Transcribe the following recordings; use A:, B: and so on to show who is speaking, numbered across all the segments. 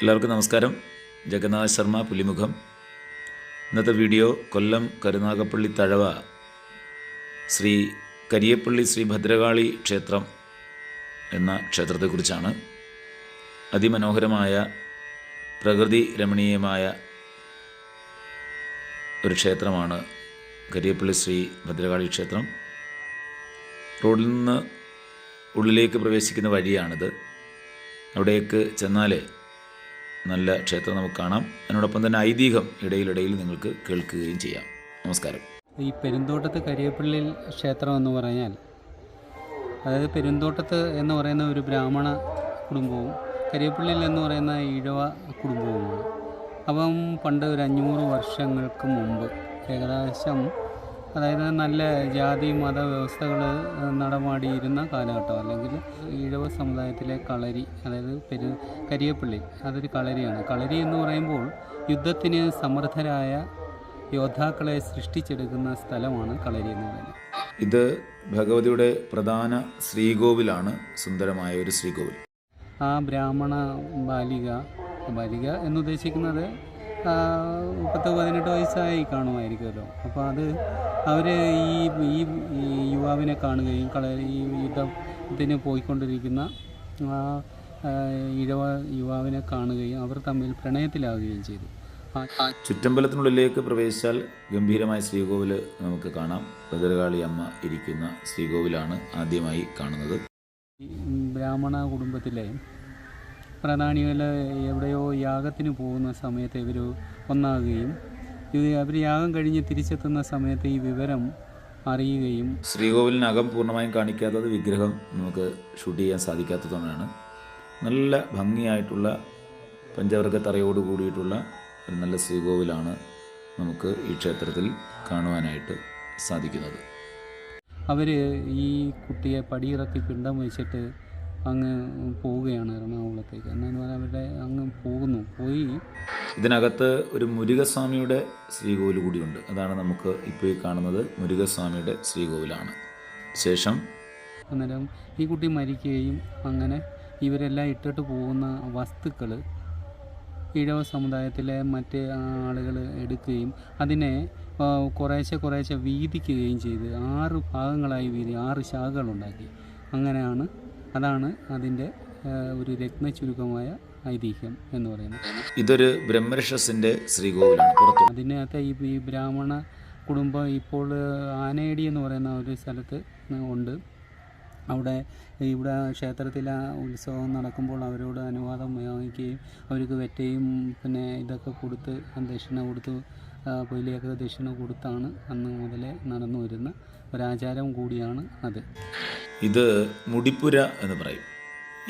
A: എല്ലാവർക്കും നമസ്കാരം. ജഗന്നാഥ് ശർമ്മ പുലിമുഖം. ഇന്നത്തെ വീഡിയോ കൊല്ലം കരുനാഗപ്പള്ളി തഴവ ശ്രീ കരിയപ്പള്ളി ശ്രീ ഭദ്രകാളി ക്ഷേത്രം എന്ന ക്ഷേത്രത്തെക്കുറിച്ചാണ്. അതിമനോഹരമായ പ്രകൃതി രമണീയമായ ഒരു ക്ഷേത്രമാണ് കരിയപ്പള്ളി ശ്രീ ഭദ്രകാളി ക്ഷേത്രം. റോഡിൽ നിന്ന് ഉള്ളിലേക്ക് പ്രവേശിക്കുന്ന വഴിയാണിത്. അവിടേക്ക് ചെന്നാൽ നല്ല ക്ഷേത്രം നമുക്ക് കാണാം. അതിനോടൊപ്പം തന്നെ ഐതിഹ്യം ഇടയിലിടയിൽ നിങ്ങൾക്ക് കേൾക്കുകയും ചെയ്യാം. നമസ്കാരം.
B: ഈ പെരുന്തോട്ടത്ത് കരിയപ്പള്ളി ക്ഷേത്രം എന്ന് പറഞ്ഞാൽ അതായത് പെരുന്തോട്ടത്ത് എന്ന് പറയുന്ന ഒരു ബ്രാഹ്മണ കുടുംബവും കരിയപ്പള്ളിയിൽ എന്ന് പറയുന്ന ഈഴവ കുടുംബവുമാണ്. അപ്പം പണ്ട് ഒരു അഞ്ഞൂറ് വർഷങ്ങൾക്ക് മുമ്പ് ഏകദേശം അതായത് നല്ല ജാതി മത വ്യവസ്ഥകൾ നടമാടിയിരുന്ന കാലഘട്ടം. അല്ലെങ്കിൽ ഈഴവ സമുദായത്തിലെ കളരി അതായത് പെരു കരിയപ്പള്ളി അതൊരു കളരിയാണ്. കളരി എന്ന് പറയുമ്പോൾ യുദ്ധത്തിന് സമർത്ഥരായ യോദ്ധാക്കളെ സൃഷ്ടിച്ചെടുക്കുന്ന സ്ഥലമാണ് കളരി എന്ന് പറയുന്നത്.
A: ഇത് ഭഗവതിയുടെ പ്രധാന ശ്രീകോവിലാണ് സുന്ദരമായ ഒരു ശ്രീകോവിൽ.
B: ആ ബ്രാഹ്മണ ബാലിക ബാലിക എന്നുദ്ദേശിക്കുന്നത് പത്ത് പതിനെട്ട് വയസ്സായി കാണുമായിരിക്കുമല്ലോ. അപ്പോൾ അത് അവർ ഈ ഈ യുവാവിനെ കാണുകയും കള ഈ യുദ്ധത്തിന് പോയിക്കൊണ്ടിരിക്കുന്ന ഇഴവ യുവാവിനെ കാണുകയും അവർ തമ്മിൽ പ്രണയത്തിലാവുകയും ചെയ്തു.
A: ചുറ്റമ്പലത്തിനുള്ളിലേക്ക് പ്രവേശിച്ചാൽ ഗംഭീരമായ ശ്രീകോവിൽ നമുക്ക് കാണാം. ഭദ്രകാളി അമ്മ ഇരിക്കുന്ന ശ്രീകോവിലാണ് ആദ്യമായി കാണുന്നത്.
B: ബ്രാഹ്മണ കുടുംബത്തിലെ പ്രധാനികൾ എവിടെയോ യാഗത്തിന് പോകുന്ന സമയത്ത് ഇവർ ഒന്നാകുകയും ഇത് അവർ യാഗം കഴിഞ്ഞ് തിരിച്ചെത്തുന്ന സമയത്ത് ഈ വിവരം അറിയുകയും
A: ശ്രീകോവിലിനകം പൂർണമായും കാണിക്കാത്തത് വിഗ്രഹം നമുക്ക് ഷൂട്ട് ചെയ്യാൻ സാധിക്കാത്തതുകൊണ്ടാണ്. നല്ല ഭംഗിയായിട്ടുള്ള പഞ്ചവർഗ തറയോട് കൂടിയിട്ടുള്ള ഒരു നല്ല ശ്രീകോവിലാണ് നമുക്ക് ഈ ക്ഷേത്രത്തിൽ കാണുവാനായിട്ട് സാധിക്കുന്നത്.
B: അവർ ഈ കുട്ടിയെ പടിയിറക്കി പിണ്ടം വെച്ചിട്ട് അങ്ങ് പോവുകയാണ് എറണാകുളത്തേക്ക്. എന്നാന്ന് പറഞ്ഞാൽ അവരുടെ അങ്ങ് പോകുന്നു. പോയി.
A: ഇതിനകത്ത് ഒരു മുരുകസ്വാമിയുടെ ശ്രീകോവിൽ കൂടിയുണ്ട്. അതാണ് നമുക്ക് ഇപ്പോൾ ഈ കാണുന്നത്. മുരുകസ്വാമിയുടെ ശ്രീകോവിലാണ്. ശേഷം
B: അന്നേരം ഈ കുട്ടി മരിക്കുകയും അങ്ങനെ ഇവരെല്ലാം ഇട്ടിട്ട് പോകുന്ന വസ്തുക്കൾ ഈഴവ സമുദായത്തിലെ മറ്റ് ആളുകൾ എടുക്കുകയും അതിനെ കുറേശ്ശെ കുറേശ്ശെ വീതിക്കുകയും ചെയ്ത് ആറ് ഭാഗങ്ങളായി വീതി ആറ് ശാഖകളുണ്ടാക്കി. അങ്ങനെയാണ് അതാണ് അതിന്റെ ഒരു രത്ന ചുരുക്കമായ ഐതിഹ്യം എന്ന് പറയുന്നത്.
A: ഇതൊരു ബ്രഹ്മരക്ഷസിന്റെ ശ്രീകോവിലാണ് പുറത്തു.
B: അതിനകത്ത് ഈ ഈ ബ്രാഹ്മണ കുടുംബം ഇപ്പോൾ ആനേടി എന്ന് പറയുന്ന ഒരു സ്ഥലത്ത് ഉണ്ട്. അവിടെ ഇവിടെ ക്ഷേത്രത്തിൽ ആ ഉത്സവം നടക്കുമ്പോൾ അവരോട് അനുവാദം വാങ്ങിക്കുകയും അവർക്ക് വെറ്റയും പിന്നെ ഇതൊക്കെ കൊടുത്ത് ദക്ഷിണ കൊടുത്ത് ആ, പൊയിലയൊക്കെ ദക്ഷിണ കൊടുത്താണ് അന്ന് മുതലേ നടന്നു വരുന്ന ഒരാചാരം കൂടിയാണ് അത്.
A: ഇത് മുടിപ്പുര എന്ന് പറയും.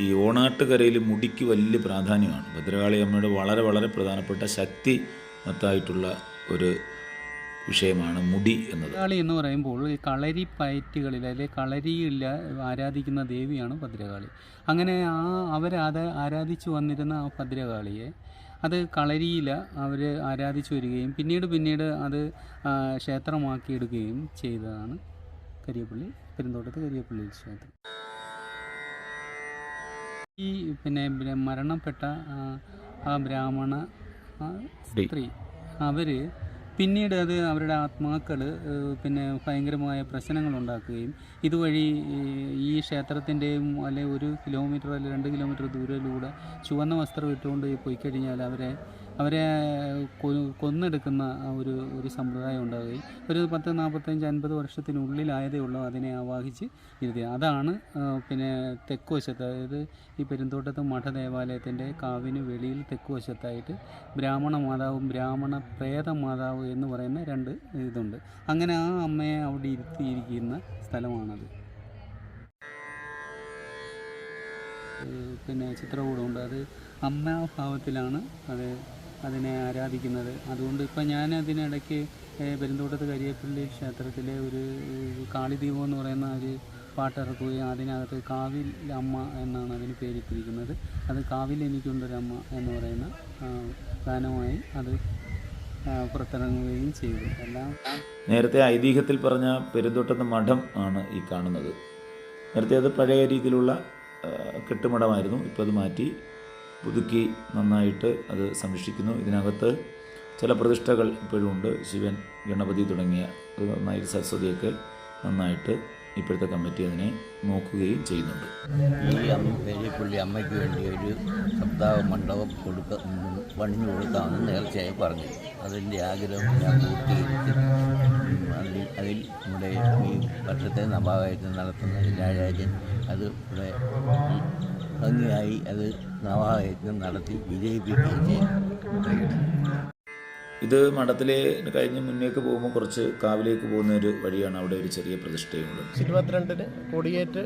A: ഈ ഓണാട്ടുകരയിൽ മുടിക്ക് വലിയ പ്രാധാന്യമാണ്. ഭദ്രകാളി അമ്മയുടെ വളരെ വളരെ പ്രധാനപ്പെട്ട ശക്തി മത്തായിട്ടുള്ള ഒരു വിഷയമാണ് മുടി എന്നത്.
B: ഭദ്രകാളി എന്ന് പറയുമ്പോൾ ഈ കളരി പയറ്റുകളിൽ അല്ലെങ്കിൽ കളരിയിൽ ആരാധിക്കുന്ന ദേവിയാണ് ഭദ്രകാളി. അങ്ങനെ ആ അവർ അത് ആരാധിച്ചു വന്നിരുന്ന ആ ഭദ്രകാളിയെ അത് കളരിയില അവർ ആരാധിച്ചു വരികയും പിന്നീട് പിന്നീട് അത് ക്ഷേത്രമാക്കിയെടുക്കുകയും ചെയ്തതാണ് കരിയപ്പള്ളി പെരുന്തോട്ടത്ത് കരിയപ്പള്ളി ക്ഷേത്രം. ഈ പിന്നെ മരണപ്പെട്ട ആ, ബ്രാഹ്മണ സ്ത്രീ അവർ പിന്നീട് അത് അവരുടെ ആത്മാക്കൾ പിന്നെ ഭയങ്കരമായ പ്രശ്നങ്ങൾ ഉണ്ടാക്കുകയും ഇതുവഴി ഈ ക്ഷേത്രത്തിന്റെയും അല്ലെ ഒരു കിലോമീറ്റർ അല്ലെങ്കിൽ രണ്ട് കിലോമീറ്റർ ദൂരയിലൂടെ ചുവന്ന വസ്ത്രം ഇട്ടുകൊണ്ട് പോയി കഴിഞ്ഞാൽ അവരെ അവരെ കൊന്നെടുക്കുന്ന ഒരു ഒരു സമ്പ്രദായം ഉണ്ടാവുകയും ഒരു പത്ത് നാൽപ്പത്തഞ്ച് അൻപത് വർഷത്തിനുള്ളിലായതേ ഉള്ളൂ അതിനെ ആവാഹിച്ച് ഇരുത്തി അതാണ് പിന്നെ തെക്കുവശത്ത് അതായത് ഈ പെരുന്തോട്ടത്ത് മഠദേവാലയത്തിന്റെ കാവിന് വെളിയിൽ തെക്കുവശത്തായിട്ട് ബ്രാഹ്മണ മാതാവും ബ്രാഹ്മണ പ്രേത മാതാവ് എന്ന് പറയുന്ന രണ്ട് ഇതുണ്ട്. അങ്ങനെ ആ അമ്മയെ അവിടെ ഇരുത്തിയിരിക്കുന്ന സ്ഥലമാണത്. പിന്നെ ചിത്രകൂടമുണ്ട് അത് അമ്മാഭാവത്തിലാണ് അത് അതിനെ ആരാധിക്കുന്നത്. അതുകൊണ്ട് ഇപ്പം ഞാൻ അതിനിടയ്ക്ക് പെരുന്തോട്ടത്ത് കരിയപ്പള്ളി ക്ഷേത്രത്തിലെ ഒരു കാളിദീപം എന്ന് പറയുന്ന ഒരു പാട്ടിറക്കുകയും അതിനകത്ത് കാവിൽ അമ്മ എന്നാണ് അതിന് പേരിട്ടിരിക്കുന്നത്. അത് കാവിൽ എനിക്കുണ്ടൊരമ്മ എന്ന് പറയുന്ന ഗാനമായി അത് പുറത്തിറങ്ങുകയും ചെയ്തു. എല്ലാം
A: നേരത്തെ ഐതിഹ്യത്തിൽ പറഞ്ഞ പെരുന്തോട്ടത്ത് മഠം ആണ് ഈ കാണുന്നത്. നേരത്തെ അത് പഴയ രീതിയിലുള്ള കെട്ടുമഠമായിരുന്നു ഇപ്പോൾ അത് മാറ്റി പുതുക്കി നന്നായിട്ട് അത് സംരക്ഷിക്കുന്നു. ഇതിനകത്ത് ചില പ്രതിഷ്ഠകൾ ഇപ്പോഴും ഉണ്ട്. ശിവൻ ഗണപതി തുടങ്ങിയ അത് നന്നായിട്ട് സരസ്വതിയൊക്കെ നന്നായിട്ട് ഇപ്പോഴത്തെ കമ്മിറ്റി അതിനെ നോക്കുകയും ചെയ്യുന്നുണ്ട്.
C: ഈ പേരിപ്പള്ളി അമ്മയ്ക്ക് വേണ്ടി ഒരു സപ്താഹ മണ്ഡപം കൊടുക്ക പണിഞ്ഞു കൊടുക്കാമെന്ന് നേർച്ചയായി പറഞ്ഞു. അതിന്റെ ആഗ്രഹം ഞാൻ പൂർത്തീകരിച്ചു. അതിൽ അതിൽ നമ്മുടെ ഈ വർഷത്തെ നവാഹയജ്ഞം നടത്തുന്ന രാജാജൻ അത് ഇവിടെ ഭംഗിയായി അത് നവാഹയജ്ഞം നടത്തി വിജയിപ്പിക്കുകയും ചെയ്യും
A: ഇത് മഠത്തിലെ കഴിഞ്ഞ് മുന്നേക്ക് പോകുമ്പോൾ കുറച്ച് കാവിലേക്ക് പോകുന്ന ഒരു വഴിയാണ് അവിടെ ഒരു ചെറിയ പ്രതിഷ്ഠയുണ്ട്
D: ഇരുപത്തിരണ്ടിന് കൊടിയേറ്റ്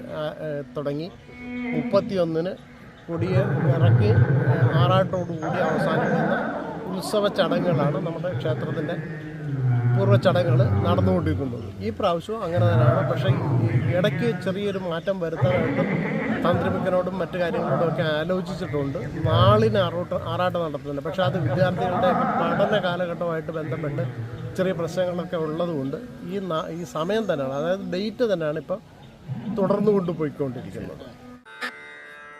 D: തുടങ്ങി. മുപ്പത്തിയൊന്നിന് കൊടിയെ ഇറക്കി ആറാട്ടോടുകൂടി അവസാനിക്കുന്ന ഉത്സവ ചടങ്ങുകളാണ് നമ്മുടെ ക്ഷേത്രത്തിന്റെ പൂർവ ചടങ്ങുകൾ നടന്നുകൊണ്ടിരിക്കുന്നത്. ഈ പ്രാവശ്യവും അങ്ങനെ തന്നെയാണ്. പക്ഷേ ഈ ഇടയ്ക്ക് ചെറിയൊരു മാറ്റം വരുത്താനായിട്ട് തന്ത്രിമിക്കനോടും മറ്റു കാര്യങ്ങളോടും ഒക്കെ ആലോചിച്ചിട്ടുണ്ട്. നാളിന് ആറോട്ട് ആറാട്ട് നടത്തുന്നുണ്ട്. പക്ഷേ അത് വിദ്യാർത്ഥികളുടെ പഠന കാലഘട്ടമായിട്ട് ബന്ധപ്പെട്ട് ചെറിയ പ്രശ്നങ്ങളൊക്കെ ഉള്ളതുകൊണ്ട് ഈ ഈ സമയം തന്നെയാണ് അതായത് ഡേറ്റ് തന്നെയാണ് ഇപ്പം തുടർന്നു കൊണ്ടുപോയിക്കൊണ്ടിരിക്കുന്നത്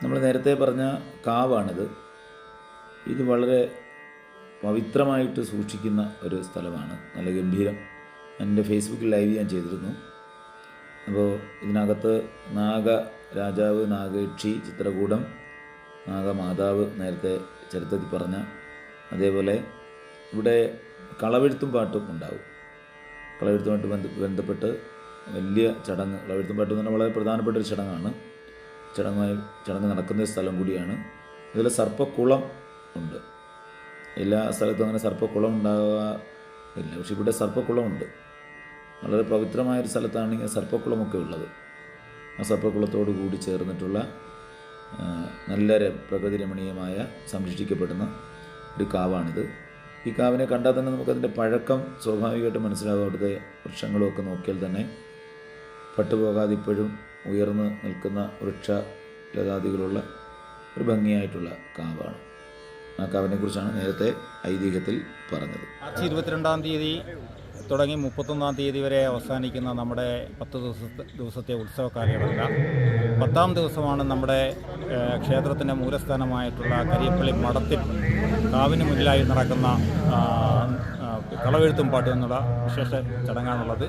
A: നമ്മൾ നേരത്തെ പറഞ്ഞ കാവാണിത്. ഇത് വളരെ പവിത്രമായിട്ട് സൂക്ഷിക്കുന്ന ഒരു സ്ഥലമാണ്. നല്ല ഗംഭീരം. എന്റെ ഫേസ്ബുക്കിൽ ലൈവ് ഞാൻ ചെയ്തിരുന്നു. അപ്പോൾ ഇതിനകത്ത് നാഗ രാജാവ് നാഗേക്ഷി ചിത്രകൂടം നാഗമാതാവ് നേരത്തെ ചരിത്രത്തിൽ പറഞ്ഞ അതേപോലെ ഇവിടെ കളവെഴുത്തും പാട്ടും ഉണ്ടാവും. കളവെഴുത്തുമായിട്ട് ബന്ധ ബന്ധപ്പെട്ട് വലിയ ചടങ്ങ് കളവെഴുത്തും പാട്ടും പറഞ്ഞാൽ വളരെ പ്രധാനപ്പെട്ട ഒരു ചടങ്ങാണ്. ചടങ്ങായി ചടങ്ങ് നടക്കുന്ന സ്ഥലം കൂടിയാണ്. ഇതിൽ സർപ്പക്കുളം ഉണ്ട്. എല്ലാ സ്ഥലത്തും അങ്ങനെ സർപ്പക്കുളം ഉണ്ടാകാറില്ല പക്ഷെ ഇവിടെ സർപ്പക്കുളമുണ്ട്. വളരെ പവിത്രമായ ഒരു സ്ഥലത്താണ് ഇങ്ങനെ സർപ്പക്കുളമൊക്കെ ഉള്ളത്. ആ സർപ്പക്കുളത്തോട് കൂടി ചേർന്നിട്ടുള്ള നല്ല പ്രകൃതി രമണീയമായ സംരക്ഷിക്കപ്പെടുന്ന ഒരു കാവാണിത്. ഈ കാവിനെ കണ്ടാൽ തന്നെ നമുക്കതിന്റെ പഴക്കം സ്വാഭാവികമായിട്ട് മനസ്സിലാകും. അവിടുത്തെ വൃക്ഷങ്ങളുമൊക്കെ നോക്കിയാൽ തന്നെ പട്ടുപോകാതെ ഇപ്പോഴും ഉയർന്ന് നിൽക്കുന്ന വൃക്ഷ ലതാദികളുള്ള ഒരു ഭംഗിയായിട്ടുള്ള കാവാണ്. ആ കാവിനെക്കുറിച്ചാണ് നേരത്തെ ഐതിഹ്യത്തിൽ പറഞ്ഞത്.
E: മാർച്ച് ഇരുപത്തിരണ്ടാം തീയതി തുടങ്ങി മുപ്പത്തൊന്നാം തീയതി വരെ അവസാനിക്കുന്ന നമ്മുടെ പത്ത് ദിവസത്തെ ദിവസത്തെ ഉത്സവ കാലയളവില. പത്താം ദിവസമാണ് നമ്മുടെ ക്ഷേത്രത്തിന്റെ മൂലസ്ഥാനമായിട്ടുള്ള കരിയപ്പള്ളി മഠത്തിൽ കാവിന് മുന്നിലായി നടക്കുന്ന കളവെഴുത്തും പാട്ടും എന്നുള്ള വിശേഷ ചടങ്ങാണുള്ളത്.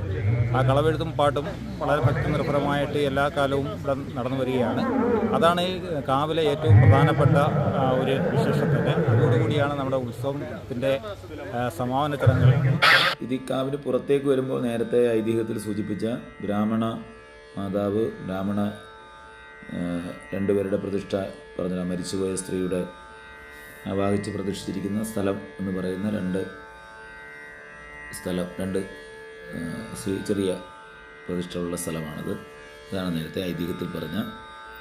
E: ആ കളവെഴുത്തും പാട്ടും വളരെ ഭക്തി നിർഭരമായിട്ട് എല്ലാ കാലവും ഇവിടെ നടന്നു വരികയാണ്. അതാണ് ഈ കാവിലെ ഏറ്റവും പ്രധാനപ്പെട്ട ഒരു വിശേഷത്തിന്. അതോടുകൂടിയാണ് നമ്മുടെ ഉത്സവത്തിന്റെ സമാപന ചടങ്ങുകൾ.
A: ഇത് കാവിന് പുറത്തേക്ക് വരുമ്പോൾ നേരത്തെ ഐതിഹ്യത്തിൽ സൂചിപ്പിച്ച ബ്രാഹ്മണ മാതാവ് ബ്രാഹ്മണ രണ്ടുപേരുടെ പ്രതിഷ്ഠ പറഞ്ഞ മരിച്ചുപോയ സ്ത്രീയുടെ വാഹിച്ച് പ്രതിഷ്ഠിച്ചിരിക്കുന്ന സ്ഥലം എന്ന് പറയുന്ന രണ്ട് സ്ഥലം രണ്ട് ചെറിയ പ്രതിഷ്ഠയുള്ള സ്ഥലമാണത്. അതാണ് നേരത്തെ ഐതിഹ്യത്തിൽ പറഞ്ഞ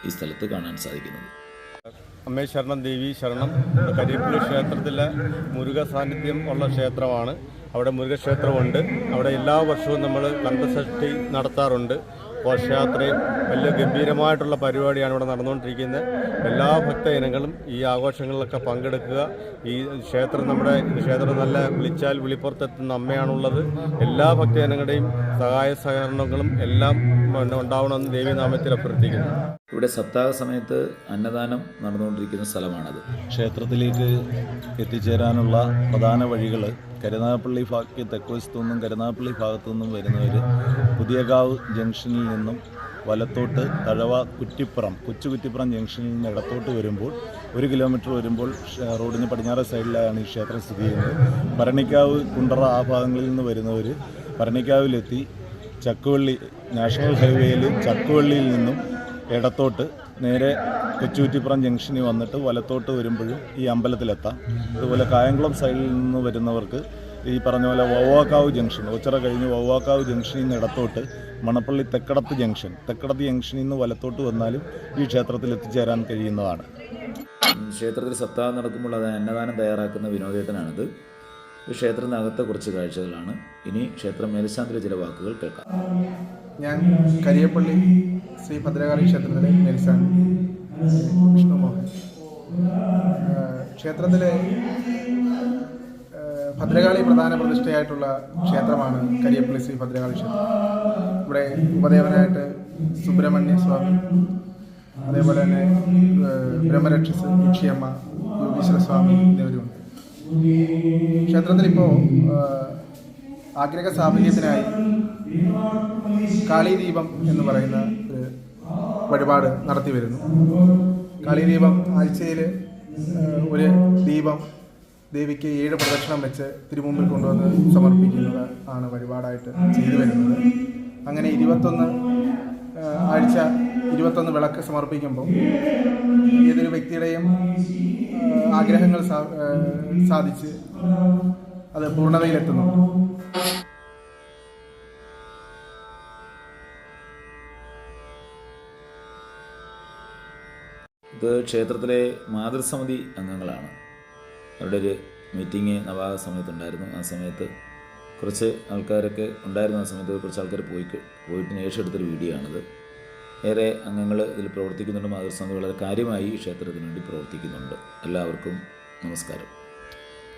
A: ഈ സ്ഥലത്ത് കാണാൻ സാധിക്കുന്നത്.
F: അമ്മേ ശരണം ദേവി ശരണം. കരിയപ്പള്ളി ക്ഷേത്രത്തിലെ മുരുക സാന്നിധ്യം ഉള്ള ക്ഷേത്രമാണ്. അവിടെ മുരുകക്ഷേത്രമുണ്ട്. അവിടെ എല്ലാ വർഷവും നമ്മൾ കണ്ടസഷ്ടി നടത്താറുണ്ട്. ഘോഷയാത്രയും വലിയ ഗംഭീരമായിട്ടുള്ള പരിപാടിയാണ് ഇവിടെ നടന്നുകൊണ്ടിരിക്കുന്നത്. എല്ലാ ഭക്ത ഇനങ്ങളും ഈ ആഘോഷങ്ങളിലൊക്കെ പങ്കെടുക്കുക. ഈ ക്ഷേത്രം നമ്മുടെ ഈ ക്ഷേത്രം നല്ല വിളിച്ചാൽ വിളിപ്പുറത്തെത്തുന്ന അമ്മയാണുള്ളത്. എല്ലാ ഭക്ത ഭക്തജനങ്ങളുടെയും സഹായ സഹകരണങ്ങളും എല്ലാം പിന്നെ ഉണ്ടാവണമെന്ന് ദേവീനാമത്തിൽ അഭ്യർത്ഥിക്കുന്നു.
A: ഇവിടെ സപ്താഹ സമയത്ത് അന്നദാനം നടന്നുകൊണ്ടിരിക്കുന്ന സ്ഥലമാണത്.
G: ക്ഷേത്രത്തിലേക്ക് എത്തിച്ചേരാനുള്ള പ്രധാന വഴികൾ കരുനാഗപ്പള്ളി ഭാഗത്ത് തെക്കുവശത്തു നിന്നും കരുനാഗപ്പള്ളി ഭാഗത്തു നിന്നും വരുന്നവർ പുതിയകാവ് ജംഗ്ഷനിൽ നിന്നും വലത്തോട്ട് തഴവ കുറ്റിപ്പുറം കൊച്ചു കുറ്റിപ്പുറം ജംഗ്ഷനിൽ നിന്ന് ഇടത്തോട്ട് വരുമ്പോൾ ഒരു കിലോമീറ്റർ വരുമ്പോൾ റോഡിന് പടിഞ്ഞാറ് സൈഡിലാണ് ഈ ക്ഷേത്രം സ്ഥിതി ചെയ്യുന്നത്. ഭരണിക്കാവ് കുണ്ടറ ആ ഭാഗങ്ങളിൽ നിന്ന് വരുന്നവർ ഭരണിക്കാവിലെത്തി ചക്കുവള്ളി നാഷണൽ ഹൈവേയിൽ ചക്കുവള്ളിയിൽ നിന്നും ഇടത്തോട്ട് നേരെ കൊച്ചുകുറ്റിപ്പുറം ജംഗ്ഷനിൽ വന്നിട്ട് വലത്തോട്ട് വരുമ്പോഴും ഈ അമ്പലത്തിലെത്താം. അതുപോലെ കായംകുളം സൈഡിൽ നിന്ന് വരുന്നവർക്ക് ഈ പറഞ്ഞ പോലെ വവ്വാക്കാവ് ജംഗ്ഷൻ ഒച്ചറ കഴിഞ്ഞ് വവ്വാക്കാവ് ജംഗ്ഷനിൽ നിന്ന് ഇടത്തോട്ട് മണപ്പള്ളി തെക്കടത്ത് ജംഗ്ഷൻ തെക്കടത്ത് ജംഗ്ഷനിൽ നിന്ന് വലത്തോട്ട് വന്നാലും ഈ ക്ഷേത്രത്തിൽ എത്തിച്ചേരാൻ കഴിയുന്നതാണ്.
A: ക്ഷേത്രത്തിൽ സപ്താഹം നടക്കുമ്പോൾ അത് അന്നദാനം തയ്യാറാക്കുന്ന വിനോദേട്ടനാണിത്. ഈ ക്ഷേത്രത്തിനകത്തെ കുറച്ച് കാഴ്ചകളാണ്. ഇനി ക്ഷേത്രം മേൽശാന്തിലെ ചില വാക്കുകൾ കേൾക്കാം.
H: ഞാൻ കരിയപ്പള്ളി ശ്രീ ഭദ്രകാളി ക്ഷേത്രത്തിലെ മേൽസാൻ വിഷ്ണുമോഹൻ ക്ഷേത്രത്തിലെ ഭദ്രകാളി പ്രധാന പ്രതിഷ്ഠയായിട്ടുള്ള ക്ഷേത്രമാണ് കരിയപ്പള്ളി ശ്രീ ഭദ്രകാളി ക്ഷേത്രം. ഇവിടെ ഉപദേവനായിട്ട് സുബ്രഹ്മണ്യ സ്വാമി അതേപോലെ തന്നെ ബ്രഹ്മരക്ഷസ് യക്ഷിയമ്മ സ്വാമി എന്നിവരുമുണ്ട് ക്ഷേത്രത്തിൽ ഇപ്പോൾ ആഗ്രഹ സാഫല്യത്തിനായി കാളീദീപം എന്ന് പറയുന്ന ഒരു വഴിപാട് നടത്തി വരുന്നു. കാളീദീപം ആഴ്ചയിൽ ഒരു ദീപം ദേവിക്ക് ഏഴ് പ്രദക്ഷിണം വെച്ച് തിരുമുമ്പിൽ കൊണ്ടുവന്ന് സമർപ്പിക്കുന്നത് ആണ് വഴിപാടായിട്ട് ചെയ്തു വരുന്നത്. അങ്ങനെ ഇരുപത്തൊന്ന് ആഴ്ച ഇരുപത്തൊന്ന് വിളക്ക് സമർപ്പിക്കുമ്പോൾ ഏതൊരു വ്യക്തിയുടെയും ആഗ്രഹങ്ങൾ സാധിച്ച് അത് പൂർണതയിലെത്തുന്നു.
A: ഇത് ക്ഷേത്രത്തിലെ മാതൃസമിതി അംഗങ്ങളാണ്. അവരുടെ ഒരു മീറ്റിംഗ് നവാഹ സമയത്തുണ്ടായിരുന്നു. ആ സമയത്ത് കുറച്ച് ആൾക്കാരൊക്കെ ഉണ്ടായിരുന്ന. ആ സമയത്ത് കുറച്ച് ആൾക്കാർ പോയി പോയിട്ട് ശേഷം എടുത്തൊരു വീഡിയോ ആണിത്. ഏറെ അംഗങ്ങൾ ഇതിൽ പ്രവർത്തിക്കുന്നുണ്ട്. മാതൃസമിതി വളരെ കാര്യമായി ക്ഷേത്രത്തിന് വേണ്ടി പ്രവർത്തിക്കുന്നുണ്ട്. എല്ലാവർക്കും നമസ്കാരം.